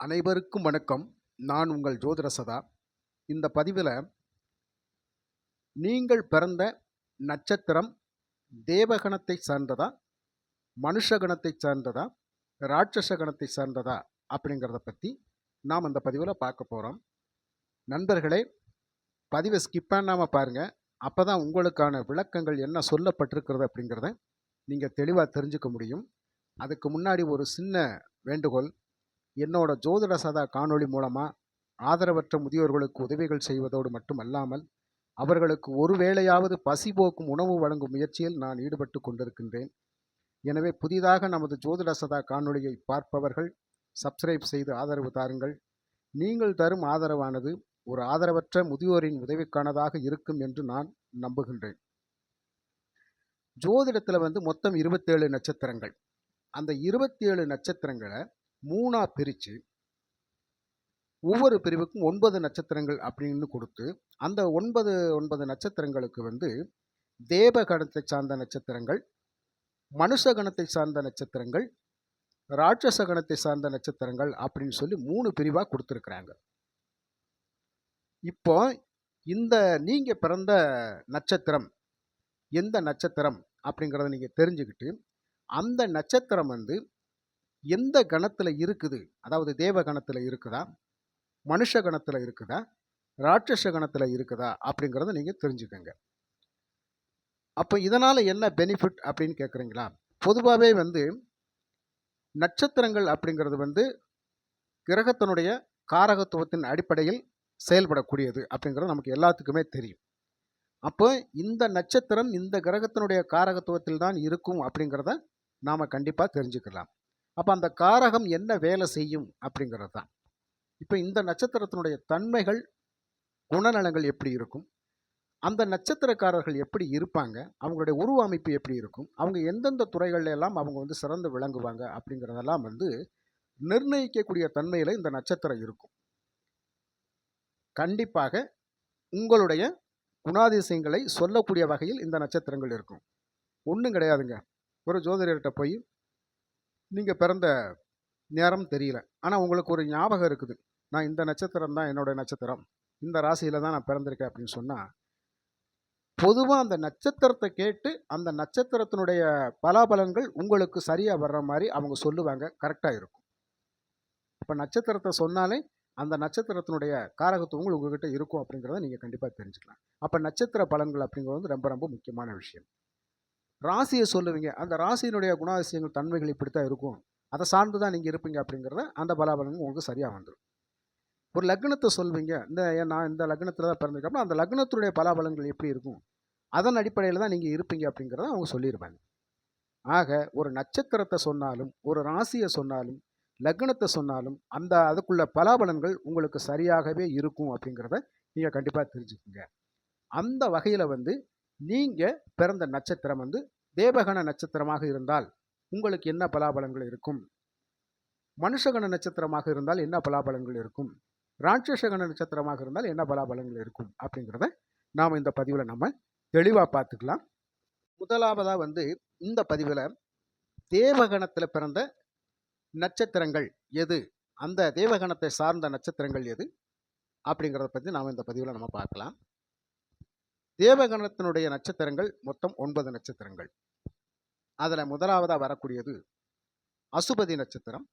அனைவருக்கும் வணக்கம். நான் உங்கள் ஜோதிரசதா இந்த பதிவில் நீங்கள் பிறந்த நட்சத்திரம் தேவகணத்தை சார்ந்ததா? மனுஷகணத்தை சார்ந்ததா? ராட்சச கணத்தை சார்ந்ததா? அப்படிங்கிறத பற்றி நாம் அந்த பதிவில் பார்க்க போகிறோம் நண்பர்களே பதிவை ஸ்கிப் பண்ணாமல் பாருங்கள் அப்போ தான் உங்களுக்கான விளக்கங்கள் என்ன சொல்லப்பட்டிருக்கிறது அப்படிங்கிறத நீங்கள் தெளிவாக தெரிஞ்சுக்க முடியும். அதுக்கு முன்னாடி ஒரு சின்ன வேண்டுகோள். என்னோட ஜோதிட சதா காணொளி மூலமாக ஆதரவற்ற முதியோர்களுக்கு உதவிகள் செய்வதோடு மட்டுமல்லாமல் அவர்களுக்கு ஒரு வேளையாவது பசி போக்கும் உணவு வழங்கும் முயற்சியில் நான் ஈடுபட்டு கொண்டிருக்கின்றேன். எனவே புதிதாக நமது ஜோதிட சதா காணொளியை பார்ப்பவர்கள் சப்ஸ்கிரைப் செய்து ஆதரவு தாருங்கள். நீங்கள் தரும் ஆதரவானது ஒரு ஆதரவற்ற முதியோரின் உதவிக்கானதாக இருக்கும் என்று நான் நம்புகின்றேன். ஜோதிடத்தில் வந்து மொத்தம் இருபத்தேழு நட்சத்திரங்கள். அந்த இருபத்தி ஏழு நட்சத்திரங்களை மூணாக பிரித்து ஒவ்வொரு பிரிவுக்கும் ஒன்பது நட்சத்திரங்கள் அப்படின்னு கொடுத்து அந்த ஒன்பது ஒன்பது நட்சத்திரங்களுக்கு வந்து தேவகணத்தை சார்ந்த நட்சத்திரங்கள் மனுஷ கணத்தை சார்ந்த நட்சத்திரங்கள் ராட்சச கணத்தை சார்ந்த நட்சத்திரங்கள் அப்படின்னு சொல்லி மூணு பிரிவாக கொடுத்துருக்குறாங்க. இப்போ இந்த நீங்கள் பிறந்த நட்சத்திரம் எந்த நட்சத்திரம் அப்படிங்கிறத நீங்கள் தெரிஞ்சுக்கிட்டு அந்த நட்சத்திரம் வந்து எந்த கணத்தில் இருக்குது? அதாவது தேவ கணத்தில் இருக்குதா? மனுஷ கணத்தில் இருக்குதா? ராட்சச கணத்தில் இருக்குதா? அப்படிங்கிறத நீங்கள் தெரிஞ்சுக்கோங்க. அப்போ இதனால் என்ன பெனிஃபிட் அப்படின்னு கேட்குறீங்களா பொதுவாகவே வந்து நட்சத்திரங்கள் அப்படிங்கிறது வந்து கிரகத்தினுடைய காரகத்துவத்தின் அடிப்படையில் செயல்படக்கூடியது அப்படிங்கிறது நமக்கு எல்லாத்துக்குமே தெரியும். அப்போ இந்த நட்சத்திரம் இந்த கிரகத்தினுடைய காரகத்துவத்தில் தான் இருக்கும் அப்படிங்கிறத நாம் கண்டிப்பாக தெரிஞ்சுக்கலாம். அப்போ அந்த காரகம் என்ன வேலை செய்யும் அப்படிங்கிறது தான். இப்போ இந்த நட்சத்திரத்தினுடைய தன்மைகள் குணநலங்கள் எப்படி இருக்கும்? அந்த நட்சத்திரக்காரர்கள் எப்படி இருப்பாங்க? அவங்களுடைய உருவ அமைப்பு எப்படி இருக்கும்? அவங்க எந்தெந்த துறைகள்ல எல்லாம் அவங்க வந்து சிறந்து விளங்குவாங்க அப்படிங்கிறதெல்லாம் வந்து நிர்ணயிக்கக்கூடிய தன்மையில் இந்த நட்சத்திரம் இருக்கும். கண்டிப்பாக உங்களுடைய குணாதிசயங்களை சொல்லக்கூடிய வகையில் இந்த நட்சத்திரங்கள் இருக்கும். ஒன்றும் கிடையாதுங்க. ஒரு ஜோதிடர்கிட்ட போய் நீங்கள் பிறந்த நேரம் தெரியல. ஆனால் உங்களுக்கு ஒரு ஞாபகம் இருக்குது. நான் இந்த நட்சத்திரம் தான் என்னோட நட்சத்திரம். இந்த ராசியில் தான் நான் பிறந்திருக்கேன் அப்படின்னு சொன்னால் பொதுவாக அந்த நட்சத்திரத்தை கேட்டு அந்த நட்சத்திரத்தினுடைய பலாபலன்கள் உங்களுக்கு சரியாக வர்ற மாதிரி அவங்க சொல்லுவாங்க. கரெக்டாக இருக்கும். இப்போ நட்சத்திரத்தை சொன்னாலே அந்த நட்சத்திரத்தினுடைய காரகத்துவங்கள் உங்ககிட்ட இருக்கும் அப்படிங்கிறத நீங்கள் கண்டிப்பாக தெரிஞ்சுக்கலாம். அப்போ நட்சத்திர பலன்கள் அப்படிங்கிறது வந்து ரொம்ப ரொம்ப முக்கியமான விஷயம். ராசியை சொல்லுவீங்க. அந்த ராசியினுடைய குணாதிசயங்கள் தன்மைகள் இப்படி தான் இருக்கும். அதை சார்ந்து தான் நீங்கள் இருப்பீங்க அப்படிங்கிறத அந்த பலாபலங்கள் உங்களுக்கு சரியாக வந்துடும் ஒரு லக்னத்தை சொல்வீங்க. இந்த ஏன் நான் இந்த லக்னத்தில் தான் பிறந்திருக்கப்போ அந்த லக்னத்துடைய பலாபலங்கள் எப்படி இருக்கும்? அதன் அடிப்படையில் தான் நீங்கள் இருப்பீங்க அப்படிங்கிறத அவங்க சொல்லியிருப்பாங்க ஆக ஒரு நட்சத்திரத்தை சொன்னாலும் ஒரு ராசியை சொன்னாலும் லக்னத்தை சொன்னாலும் அந்த அதுக்குள்ள பலாபலன்கள் உங்களுக்கு சரியாகவே இருக்கும் அப்படிங்கிறத நீங்கள் கண்டிப்பாக தெரிஞ்சுக்கோங்க. அந்த வகையில் வந்து நீங்கள் பிறந்த நட்சத்திரம் வந்து தேவகண நட்சத்திரமாக இருந்தால் உங்களுக்கு என்ன பலாபலங்கள் இருக்கும்? மனுஷகண நட்சத்திரமாக இருந்தால் என்ன பலாபலங்கள் இருக்கும்? ராட்சசகண நட்சத்திரமாக இருந்தால் என்ன பலாபலங்கள் இருக்கும்? அப்படிங்கிறத நாம் இந்த பதிவில் நம்ம தெளிவாக பார்த்துக்கலாம். முதலாவதாக வந்து இந்த பதிவில் தேவகணத்தில் பிறந்த நட்சத்திரங்கள் எது? அந்த தேவகணத்தை சார்ந்த நட்சத்திரங்கள் எது? அப்படிங்கிறத பற்றி நாம் இந்த பதிவில் நம்ம பார்க்கலாம். தேவகணத்தினுடைய நட்சத்திரங்கள் மொத்தம் ஒன்பது நட்சத்திரங்கள். அதில் முதலாவதாக வரக்கூடியது அசுபதி நட்சத்திரம்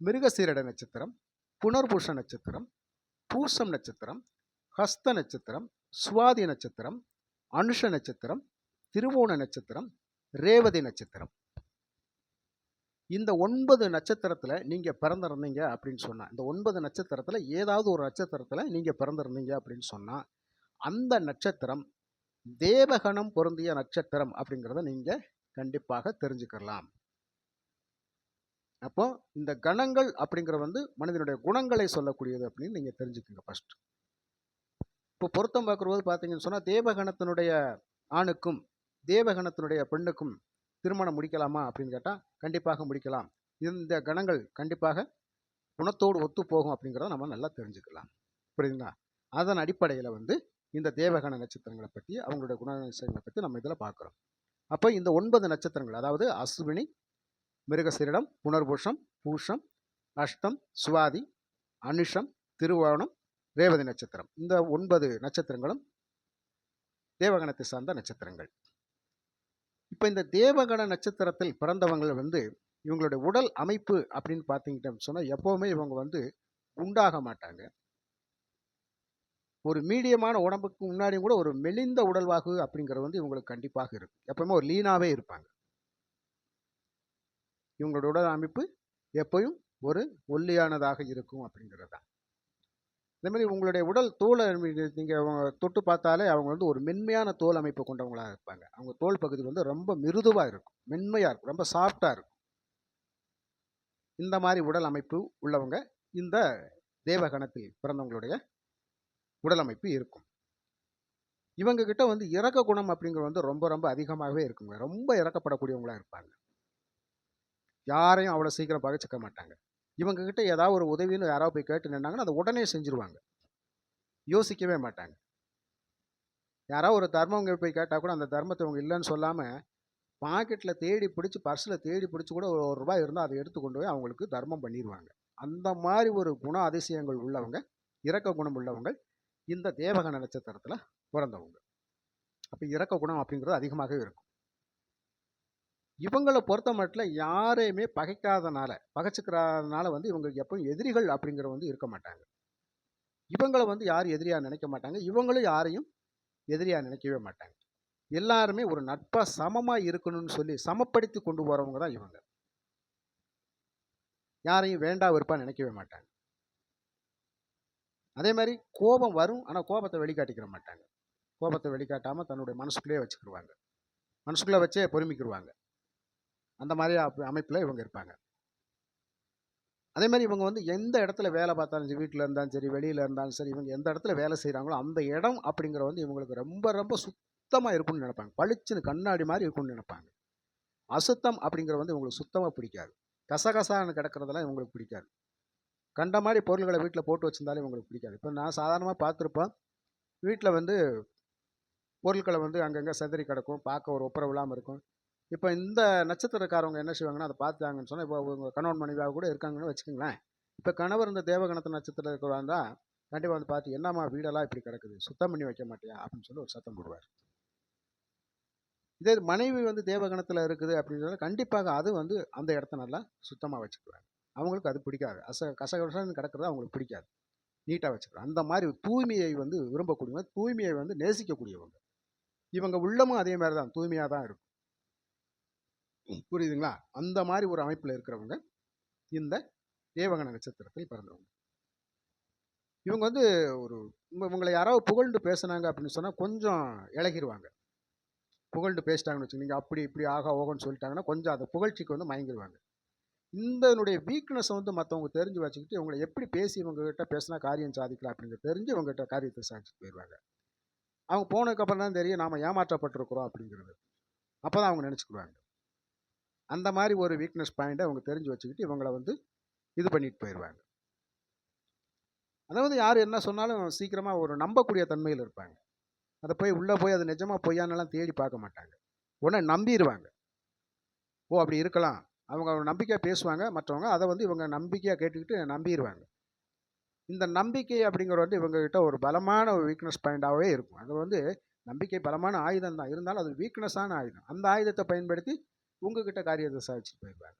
மிருகசீரட நட்சத்திரம் புனர்பூஷ நட்சத்திரம் பூசம் நட்சத்திரம் ஹஸ்த நட்சத்திரம் சுவாதி நட்சத்திரம் அனுஷ நட்சத்திரம் திருவோண நட்சத்திரம் ரேவதி நட்சத்திரம். இந்த ஒன்பது நட்சத்திரத்தில் நீங்கள் பிறந்திருந்தீங்க அப்படின்னு சொன்னால் இந்த ஒன்பது நட்சத்திரத்தில் ஏதாவது ஒரு நட்சத்திரத்தில் நீங்கள் பிறந்திருந்தீங்க அப்படின்னு சொன்னால் அந்த நட்சத்திரம் தேவகணம் பொருந்திய நட்சத்திரம் அப்படிங்கிறத நீங்கள் கண்டிப்பாக தெரிஞ்சுக்கலாம் அப்போ இந்த கணங்கள் அப்படிங்கிறது வந்து மனிதனுடைய குணங்களை சொல்லக்கூடியது அப்படின்னு நீங்கள் தெரிஞ்சுக்கோங்க ஃபர்ஸ்ட் இப்போ பொருத்தம் பார்க்கும்போது பார்த்தீங்கன்னு சொன்னால் தேவகணத்தினுடைய ஆணுக்கும் தேவகணத்தினுடைய பெண்ணுக்கும் திருமணம் முடிக்கலாமா அப்படின்னு கேட்டால் கண்டிப்பாக முடிக்கலாம். இந்த கணங்கள் கண்டிப்பாக குணத்தோடு ஒத்து போகும் அப்படிங்கிறத நம்ம நல்லா தெரிஞ்சுக்கலாம். புரியுதுங்களா? அதன் அடிப்படையில் வந்து இந்த தேவகண நட்சத்திரங்களை பற்றி அவங்களுடைய குணாதிசயங்களை பற்றி நம்ம இதில் பார்க்குறோம். அப்போ இந்த ஒன்பது நட்சத்திரங்கள் அதாவது அஸ்வினி மிருகசீரிடம் புனர்பூஷம் பூஷம் அஷ்டம் சுவாதி அனுஷம் திருவோணம் ரேவதி நட்சத்திரம். இந்த ஒன்பது நட்சத்திரங்களும் தேவகணத்தை சார்ந்த நட்சத்திரங்கள். இப்போ இந்த தேவகண நட்சத்திரத்தில் பிறந்தவங்கள் வந்து இவங்களுடைய உடல் அமைப்பு அப்படின்னு பார்த்தீங்கன்னு சொன்னால் எப்போவுமே இவங்க வந்து குண்டாக மாட்டாங்க. ஒரு மீடியமான உடம்புக்கு முன்னாடியும் கூட ஒரு மெலிந்த உடல்வாகு அப்படிங்கிறது வந்து இவங்களுக்கு கண்டிப்பாக இருக்கும். எப்பவுமே ஒரு லீனாகவே இருப்பாங்க. இவங்களோட உடல் அமைப்பு எப்பயும் ஒரு ஒல்லியானதாக இருக்கும் அப்படிங்கிறது தான். அதே மாதிரி உங்களுடைய உடல் தோலை நீங்கள் தொட்டு பார்த்தாலே அவங்க வந்து ஒரு மென்மையான தோல் அமைப்பு கொண்டவங்களாக இருப்பாங்க. அவங்க தோல் பகுதி வந்து ரொம்ப மிருதுவாக இருக்கும். மென்மையாக இருக்கும். ரொம்ப சாஃப்டாக இருக்கும். இந்த மாதிரி உடல் அமைப்பு உள்ளவங்க இந்த தேவகணத்தில் பிறந்தவங்களுடைய உடல் அமைப்பு இருக்கும். இவங்க கிட்ட வந்து இறக்க குணம் அப்படிங்கிறது வந்து ரொம்ப ரொம்ப அதிகமாகவே இருக்குங்க. ரொம்ப இறக்கப்படக்கூடியவங்களா இருப்பாங்க. யாரையும் அவ்வளோ சீக்கிரம் பகைச்சிக்க மாட்டாங்க. இவங்க கிட்ட ஏதாவது ஒரு உதவின்னு யாராவது போய் கேட்டு நின்னாங்கன்னா அதை உடனே செஞ்சுருவாங்க. யோசிக்கவே மாட்டாங்க. யாராவது ஒரு தர்மம் இங்கே போய் கேட்டால் கூட அந்த தர்மத்தை இவங்க இல்லைன்னு சொல்லாமல் பாக்கெட்டில் தேடி பிடிச்சி பர்ஸில் தேடி பிடிச்சி கூட ஒரு ஒரு ரூபாய் இருந்தால் அதை எடுத்து கொண்டு போய் அவங்களுக்கு தர்மம் பண்ணிடுவாங்க அந்த மாதிரி ஒரு குண அதிசயங்கள் உள்ளவங்க இறக்க குணம் உள்ளவங்க இந்த தேவகண நட்சத்திரத்தில் பிறந்தவங்க. அப்போ இறக்க குணம் அப்படிங்கிறது அதிகமாகவே இருக்கும். இவங்களை பொறுத்த மட்டும் யாரையுமே பகைக்காதனால பகைச்சிக்கிறதுனால வந்து இவங்க எப்பவும் எதிரிகள் அப்படிங்கிற வந்து இருக்க மாட்டாங்க. இவங்களை வந்து யாரும் எதிரியாக நினைக்க மாட்டாங்க? இவங்களும் யாரையும் எதிரியாக நினைக்கவே மாட்டாங்க. எல்லாருமே ஒரு நட்பாக சமமாக இருக்கணும்னு சொல்லி சமப்படுத்தி கொண்டு போகிறவங்க தான் இவங்க. யாரையும் வேண்டா வெறுப்பாக நினைக்கவே மாட்டாங்க. அதே மாதிரி கோபம் வரும் ஆனால் கோபத்தை வெளிக்காட்டிக்கிற மாட்டாங்க. கோபத்தை வெளிக்காட்டாமல் தன்னுடைய மனசுக்குள்ளேயே வச்சுக்கிடுவாங்க மனசுக்குள்ளே வச்சே பொறுமிக்கிடுவாங்க அந்த மாதிரி அப்- இவங்க இருப்பாங்க. அதே மாதிரி இவங்க வந்து எந்த இடத்துல வேலை பார்த்தாலும் சரி வீட்டில் இருந்தாலும் சரி வெளியில் இருந்தாலும் சரி இவங்க எந்த இடத்துல வேலை செய்கிறாங்களோ அந்த இடம் அப்படிங்கிற வந்து இவங்களுக்கு ரொம்ப ரொம்ப சுத்தமாக இருக்கும்னு நினைப்பாங்க. பளிச்சுன்னு கண்ணாடி மாதிரி இருக்கும்னு நினைப்பாங்க. அசுத்தம் அப்படிங்கிற வந்து இவங்களுக்கு சுத்தமாக பிடிக்காது. கசகசான்னு கிடக்கிறதெல்லாம் இவங்களுக்கு பிடிக்காது. கண்ட மாதிரி பொருள்களை வீட்டில் போட்டு வச்சிருந்தாலே உங்களுக்கு பிடிக்காது. இப்போ நான் சாதாரணமாக பார்த்துருப்பேன். வீட்டில் வந்து பொருட்களை வந்து அங்கங்கே செதறி கிடக்கும். பார்க்க ஒரு ஒப்புரவு இல்லாமல் இருக்கும். இப்போ இந்த நட்சத்திரக்காரவங்க என்ன செய்வாங்கன்னா அதை பார்த்தாங்கன்னு சொன்னால் இப்போ உங்கள் கணவன் மனைவியாக கூட இருக்காங்கன்னு வச்சுக்கோங்களேன். இப்போ கணவர் இந்த தேவகணத்து நட்சத்திரம் இருக்கிறாந்தா கண்டிப்பாக வந்து பார்த்து என்னம்மா வீடெல்லாம் இப்படி கிடக்குது? சுத்தம் பண்ணி வைக்க மாட்டியா? அப்படின்னு சொல்லி ஒரு சத்தம் போடுவார். இதே மனைவி வந்து தேவகணத்தில் இருக்குது அப்படின்னு சொன்னால் கண்டிப்பாக அது வந்து அந்த இடத்த நல்லா சுத்தமாக வச்சுக்குவாங்க அவங்களுக்கு அது பிடிக்காது. அச கசகசன்னு கிடக்கிறது அவங்களுக்கு பிடிக்காது. நீட்டாக வச்சுக்கிறோம் அந்த மாதிரி தூய்மையை வந்து விரும்பக்கூடியவங்க தூய்மையை வந்து நேசிக்கக்கூடியவங்க. இவங்க உள்ளமும் அதே மாதிரி தான் தூய்மையாக தான் இருக்கும். புரியுதுங்களா? அந்த மாதிரி ஒரு அமைப்பில் இருக்கிறவங்க இந்த தேவகண நட்சத்திரத்தில் பிறந்தவங்க. இவங்க வந்து ஒரு இவங்களை யாராவது புகழ்ந்து பேசுனாங்க அப்படின்னு சொன்னால் கொஞ்சம் இழகிடுவாங்க புகழ்ந்து பேசிட்டாங்கன்னு வச்சுக்கோங்க. அப்படி இப்படி ஆகா ஓகோன்னு சொல்லிட்டாங்கன்னா கொஞ்சம் அந்த புகழ்ச்சிக்கு வந்து மயங்கிடுவாங்க இந்தனுடைய வீக்னஸை வந்து மற்றவங்க தெரிஞ்சு வச்சுக்கிட்டு இவங்களை எப்படி பேசி இவங்ககிட்ட பேசினா காரியம் சாதிக்கலாம் அப்படிங்கிறது தெரிஞ்சு இவங்ககிட்ட காரியத்தை சாதிச்சுட்டு போயிடுவாங்க அவங்க போனதுக்கப்புறம் தான் தெரியும் நாம் ஏமாற்றப்பட்டிருக்கிறோம் அப்படிங்கிறது. அப்போ தான் அவங்க நினச்சிக்கிடுவாங்க அந்த மாதிரி ஒரு வீக்னஸ் பாயிண்ட்டை அவங்க தெரிஞ்சு வச்சுக்கிட்டு இவங்களை வந்து இது பண்ணிட்டு போயிடுவாங்க அதாவது யார் என்ன சொன்னாலும் சீக்கிரமாக ஒரு நம்பக்கூடிய தன்மையில் இருப்பாங்க. அதை போய் உள்ளே போய் அது நிஜமாக பொய்யானலாம் தேடி பார்க்க மாட்டாங்க. உடனே நம்பிடுவாங்க ஓ அப்படி இருக்கலாம். அவங்க நம்பிக்கையாக பேசுவாங்க மற்றவங்க அதை வந்து இவங்க நம்பிக்கையாக கேட்டுக்கிட்டு நம்பிடுவாங்க இந்த நம்பிக்கை அப்படிங்கிறது வந்து இவங்ககிட்ட ஒரு பலமான ஒரு வீக்னஸ் பாயிண்டாகவே இருக்கும். அது வந்து நம்பிக்கை பலமான ஆயுதம் தான். இருந்தாலும் அது வீக்னஸான ஆயுதம். அந்த ஆயுதத்தை பயன்படுத்தி உங்ககிட்ட காரியத்தை சாதிச்சுட்டு போயிடுவாங்க.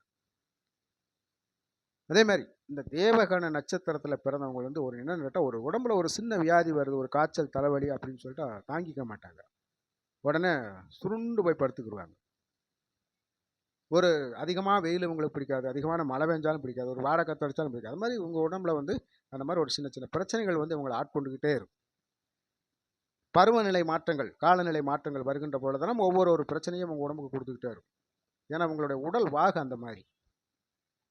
அதே மாதிரி இந்த தேவகண நட்சத்திரத்தில் பிறந்தவங்க வந்து ஒரு என்னன்னு கேட்டால் ஒரு உடம்புல ஒரு சின்ன வியாதி வருது ஒரு காய்ச்சல் தலைவலி அப்படின்னு சொல்லிட்டு தாங்கிக்க மாட்டாங்க. உடனே சுருண்டு போய் படுத்துக்கிடுவாங்க ஒரு அதிகமாக வெயில் உங்களுக்கு பிடிக்காது. அதிகமான மழை பெஞ்சாலும் பிடிக்காது. ஒரு வாடகை காத்தடிச்சாலும் பிடிக்காது. அது மாதிரி உங்கள் உடம்புல வந்து அந்த மாதிரி ஒரு சின்ன சின்ன பிரச்சனைகள் வந்து உங்களை ஆட்கொண்டுக்கிட்டே இருக்கும். பருவநிலை மாற்றங்கள் காலநிலை மாற்றங்கள் வருகின்ற பொழுதெல்லாம் ஒவ்வொரு ஒரு பிரச்சனையும் உங்கள் உடம்புக்கு கொடுத்துக்கிட்டே இருக்கும். ஏன்னா உங்களுடைய உடல் வாகு அந்த மாதிரி.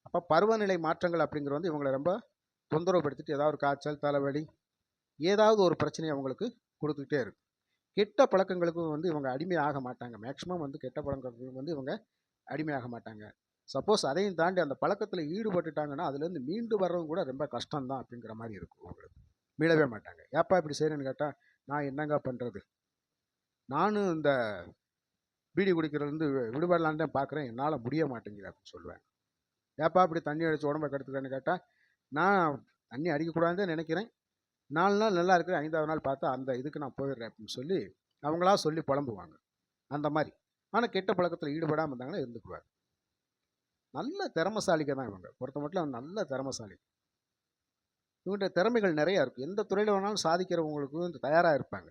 அப்போ பருவநிலை மாற்றங்கள் அப்படிங்கிறது வந்து இவங்களை ரொம்ப தொந்தரவுப்படுத்திட்டு ஏதாவது ஒரு காய்ச்சல் தலைவலி ஏதாவது ஒரு பிரச்சனையை அவங்களுக்கு கொடுத்துக்கிட்டே இருக்கும். கெட்ட பழக்கங்களுக்கும் வந்து இவங்க அடிமை ஆக மாட்டாங்க மேக்ஸிமம் வந்து கெட்ட பழக்கங்களுக்கு வந்து இவங்க அடிமையாக மாட்டாங்க. சப்போஸ் அதையும் தாண்டி அந்த பழக்கத்தில் ஈடுபட்டுட்டாங்கன்னா அதுலேருந்து மீண்டு வர்றதும் கூட ரொம்ப கஷ்டம்தான் அப்படிங்கிற மாதிரி இருக்கும் அவங்களுக்கு. மீளவே மாட்டாங்க. ஏப்பா இப்படி செய்கிறேன்னு கேட்டால் நான் என்னங்க பண்ணுறது நானும் இந்த பீடி குடிக்கிறதுலேருந்து விடுபடலான்னு தான் பார்க்குறேன் என்னால் முடிய மாட்டேங்குது அப்படின்னு சொல்லுவேன். ஏப்பா இப்படி தண்ணி அடித்து உடம்பை கெடுத்துக்கிறேன்னு கேட்டால் நான் தண்ணி அடிக்கக்கூடாதுன்னு நினைக்கிறேன். நாலு நாள் நல்லா இருக்கிறேன். ஐந்தாவது நாள் பார்த்தா அந்த இதுக்கு நான் போயிடுறேன் அப்படின்னு சொல்லி அவங்களா சொல்லி புலம்புவாங்க. அந்த மாதிரி. ஆனால் கெட்ட பழக்கத்தில் ஈடுபடாமல் இருந்தாங்கன்னா இருந்துக்குவார். நல்ல திறமசாலிக்க தான் இவங்க. பொறுத்த மட்டும் நல்ல திறமசாலி. இவங்கள்ட்ட திறமைகள் நிறையா இருக்கும் எந்த துறையில் வேணாலும் சாதிக்கிறவங்களுக்கு தயாராக இருப்பாங்க.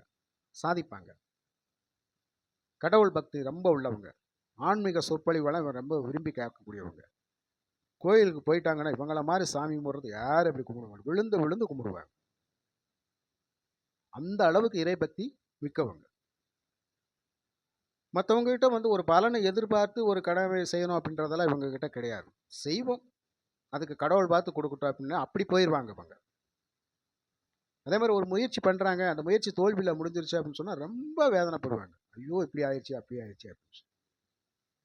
சாதிப்பாங்க. கடவுள் பக்தி ரொம்ப உள்ளவங்க. ஆன்மீக சொற்பொழிவெல்லாம் இவங்க ரொம்ப விரும்பி கேட்கக்கூடியவங்க. கோயிலுக்கு போயிட்டாங்கன்னா இவங்கள மாதிரி சாமி கும்பிட்றது யார் எப்படி கும்பிடுவாங்க? விழுந்து விழுந்து கும்பிடுவாங்க. அந்த அளவுக்கு இறைபக்தி மிக்கவங்க. மற்றவங்ககிட்ட வந்து ஒரு பலனை எதிர்பார்த்து ஒரு கடமை செய்யணும் அப்படின்றதெல்லாம் இவங்ககிட்ட கிடையாது. செய்வோம். அதுக்கு கடவுள் பார்த்து கொடுக்கட்டும் அப்படின்னா அப்படி போயிடுவாங்க இவங்க. அதே மாதிரி ஒரு முயற்சி பண்ணுறாங்க அந்த முயற்சி தோல்வியில் முடிஞ்சிருச்சு அப்படின்னு சொன்னால் ரொம்ப வேதனைப்படுவாங்க. ஐயோ இப்படி ஆயிடுச்சு அப்படி ஆயிடுச்சு அப்படின்னு சொல்லி.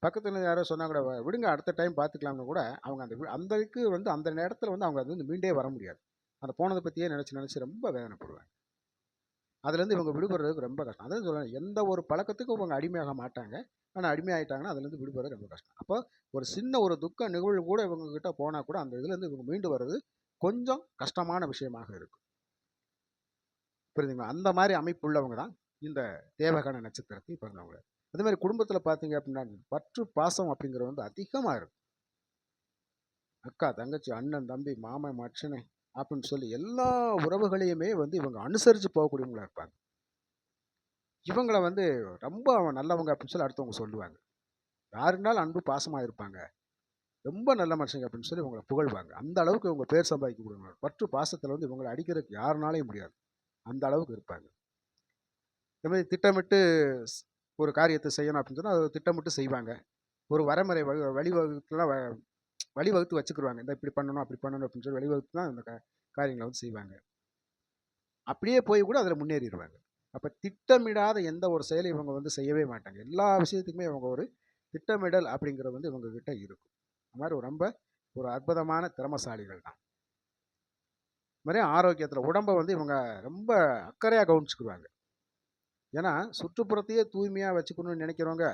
பக்கத்தில் யாரோ சொன்னா கூட விடுங்க அடுத்த டைம் பார்த்துக்கலாம்னு கூட அவங்க அந்த அந்தக்கு வந்து அந்த நேரத்தில் வந்து அவங்க அது வந்து மீண்டே வர முடியாது. அந்த போனதை பற்றியே நினச்சி நினச்சி ரொம்ப வேதனைப்படுவாங்க. அதுலேருந்து இவங்க விடுபடுறதுக்கு ரொம்ப கஷ்டம். அதான் சொல்கிறேன் எந்த ஒரு பழக்கத்துக்கும் இவங்க அடிமையாக மாட்டாங்க. ஆனால் அடிமையாயிட்டாங்கன்னா அதுலேருந்து விடுபடுறது ரொம்ப கஷ்டம். அப்போ ஒரு சின்ன ஒரு துக்க நிகழ்வு கூட இவங்க கிட்ட போனால் கூட அந்த இதுலேருந்து இவங்க மீண்டு வர்றது கொஞ்சம் கஷ்டமான விஷயமாக இருக்கும். புரியுதுங்களா? அந்த மாதிரி அமைப்பு உள்ளவங்க தான் இந்த தேவகண நட்சத்திரத்தை பிறந்தவங்க. அதே மாதிரி குடும்பத்தில் பார்த்தீங்க அப்படின்னா பற்று பாசம் அப்படிங்கிறது வந்து அதிகமாக இருக்கும். அக்கா தங்கச்சி அண்ணன் தம்பி மாமன் மச்சனை அப்படின்னு சொல்லி எல்லா உறவுகளையுமே வந்து இவங்க அனுசரித்து போகக்கூடியவங்களா இருப்பாங்க. இவங்களை வந்து ரொம்ப நல்லவங்க அப்படின்னு சொல்லி அடுத்தவங்க சொல்லுவாங்க. யாருனாலும் அன்பு பாசமாக இருப்பாங்க. ரொம்ப நல்ல மனுஷங்க அப்படின்னு சொல்லி இவங்களை புகழ்வாங்க. அந்த அளவுக்கு இவங்க பேர் சம்பாதிக்க முடியும் பற்று பாசத்தில் வந்து இவங்களை அடிக்கிறதுக்கு யாருனாலையும் முடியாது. அந்த அளவுக்கு இருப்பாங்க. இந்த மாதிரி திட்டமிட்டு ஒரு காரியத்தை செய்யணும் அப்படின்னு சொன்னால் அதை திட்டமிட்டு செய்வாங்க. ஒரு வரைமுறை வழி வழிவகுக்கெல்லாம் வழிவகுத்து வச்சுக்கிடுவாங்க இந்த இப்படி பண்ணணும் அப்படி பண்ணணும் அப்படின்னு சொல்லி வழிவகுத்து தான் அந்த காரியங்களை வந்து செய்வாங்க. அப்படியே போய் கூட அதில் முன்னேறிடுவாங்க அப்போ திட்டமிடாத எந்த ஒரு செயலையும் இவங்க வந்து செய்யவே மாட்டாங்க. எல்லா விஷயத்துக்குமே இவங்க ஒரு திட்டமிடல் அப்படிங்கிறது வந்து இவங்க கிட்ட இருக்கும். அது மாதிரி ரொம்ப ஒரு அற்புதமான திறமசாலிகள் தான். இது மாதிரி ஆரோக்கியத்தில் உடம்பை வந்து இவங்க ரொம்ப அக்கறையாக கவனிச்சுக்குவாங்க ஏன்னா சுற்றுப்புறத்தையே தூய்மையாக வச்சுக்கணும்னு நினைக்கிறவங்க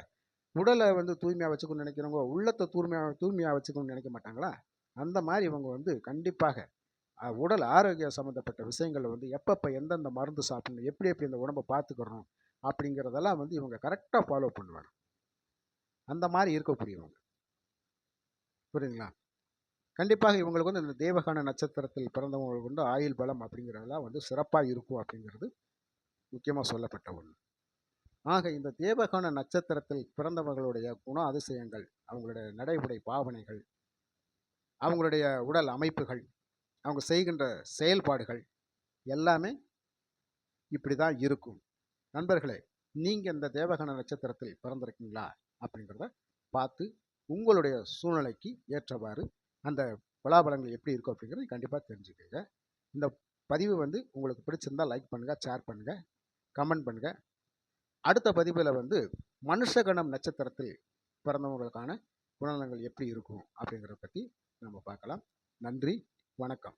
உடலை வந்து தூய்மையாக வச்சுக்கணும்னு நினைக்கிறவங்க உள்ளத்தை தூய்மையாக தூய்மையாக வச்சுக்கணும்னு நினைக்க மாட்டாங்களா? அந்த மாதிரி இவங்க வந்து கண்டிப்பாக உடல் ஆரோக்கியம் சம்மந்தப்பட்ட விஷயங்களை வந்து எப்பப்போ எந்தெந்த மருந்து சாப்பிடணும் எப்படி எப்படி இந்த உடம்பை பார்த்துக்கிறணும் அப்படிங்கிறதெல்லாம் வந்து இவங்க கரெக்டாக ஃபாலோ பண்ணுவாங்க. அந்த மாதிரி இருக்கக்கூடியவங்க. புரியுதுங்களா? கண்டிப்பாக இவங்களுக்கு வந்து இந்த தேவகான நட்சத்திரத்தில் பிறந்தவங்களுக்கு வந்து ஆயுள் பலம் அப்படிங்கிறதெல்லாம் வந்து சிறப்பாக இருக்கும் அப்படிங்கிறது முக்கியமாக சொல்லப்பட்ட ஒன்று ஆக இந்த தேவகான நட்சத்திரத்தில் பிறந்தவர்களுடைய குண அதிசயங்கள் அவங்களுடைய நடைமுறை பாவனைகள் அவங்களுடைய உடல் அமைப்புகள் அவங்க செய்கின்ற செயல்பாடுகள் எல்லாமே இப்படி தான் இருக்கும். நண்பர்களே நீங்கள் இந்த தேவகான நட்சத்திரத்தில் பிறந்திருக்கீங்களா அப்படிங்கிறத பார்த்து உங்களுடைய சூழ்நிலைக்கு ஏற்றவாறு அந்த பலாபலங்கள் எப்படி இருக்கும் அப்படிங்கிறது கண்டிப்பாக தெரிஞ்சுக்கோங்க. இந்த பதிவு வந்து உங்களுக்கு பிடிச்சிருந்தால் லைக் பண்ணுங்கள் ஷேர் பண்ணுங்கள் கமெண்ட் பண்ணுங்கள் அடுத்த பதிவில் வந்து மனுஷகணம் நட்சத்திரத்தில் பிறந்தவங்களுக்கான குணநலங்கள் எப்படி இருக்கும் அப்படிங்கிறத பற்றி நம்ம பார்க்கலாம். நன்றி வணக்கம்.